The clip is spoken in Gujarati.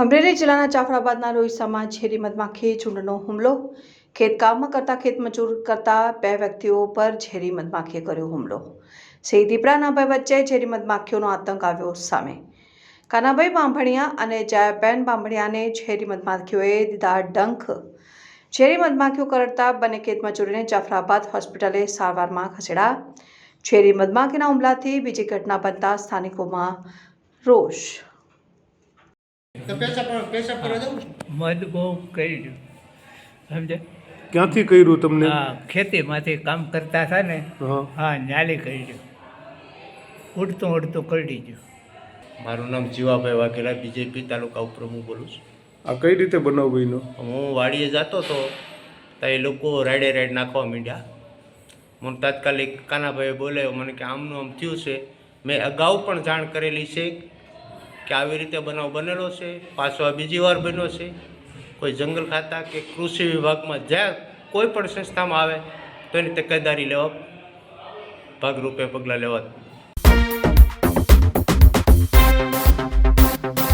અમરેલી જિલ્લાના જાફરાબાદના લોહીસામાં ઝેરી મધમાખી ઝુંડનો હુમલો. ખેતકામમાં કરતા ખેતમજૂર કરતા બે વ્યક્તિઓ પર ઝેરી મધમાખીએ કર્યો હુમલો. સિંહ દીપડાના ભાઈ વચ્ચે ઝેરી મધમાખીઓનો આતંક આવ્યો સામે. કાનાભાઈ બાંભણિયા અને જયાબેન બાંભણિયાને ઝેરી મધમાખીઓએ દીધા ડંખ. ઝેરી મધમાખીઓ કરડતા બંને ખેતમજૂરીને જાફરાબાદ હોસ્પિટલે સારવારમાં ખસેડા ઝેરી મધમાખીના હુમલાથી બીજી ઘટના બનતા સ્થાનિકોમાં રોષ. મધ બહુ કર્યું સમજે? ક્યાંથી કર્યું તમને? હા ખેતીમાંથી કામ કરતા હતા ને હા. ન્યાલી કર્યું ઉડતું ઉડતું કરડી ગયું મારું નામ જીવાભાઈ વાઘેલા બીજેપી તાલુકા ઉપપ્રમુખ બોલું છું. આ કઈ રીતે બનાવ બન્યો હું વાડીએ જતો હતો તો એ લોકો રાઈડે રાઈડ નાખવા માંડ્યા. મને તાત્કાલિક કાનાભાઈએ બોલાયો મને કે આમનું આમ થયું છે. મેં અગાઉ પણ જાણ કરેલી છે કે આવી રીતે બનાવ બનેલો છે, પાછો આ બીજી વાર બન્યો છે. કોઈ જંગલ ખાતા કે કૃષિ વિભાગમાં જ્યાં કોઈ પણ સંસ્થામાં આવે, તો એની તકેદારી લેવા ભાગરૂપે પગલાં લેવા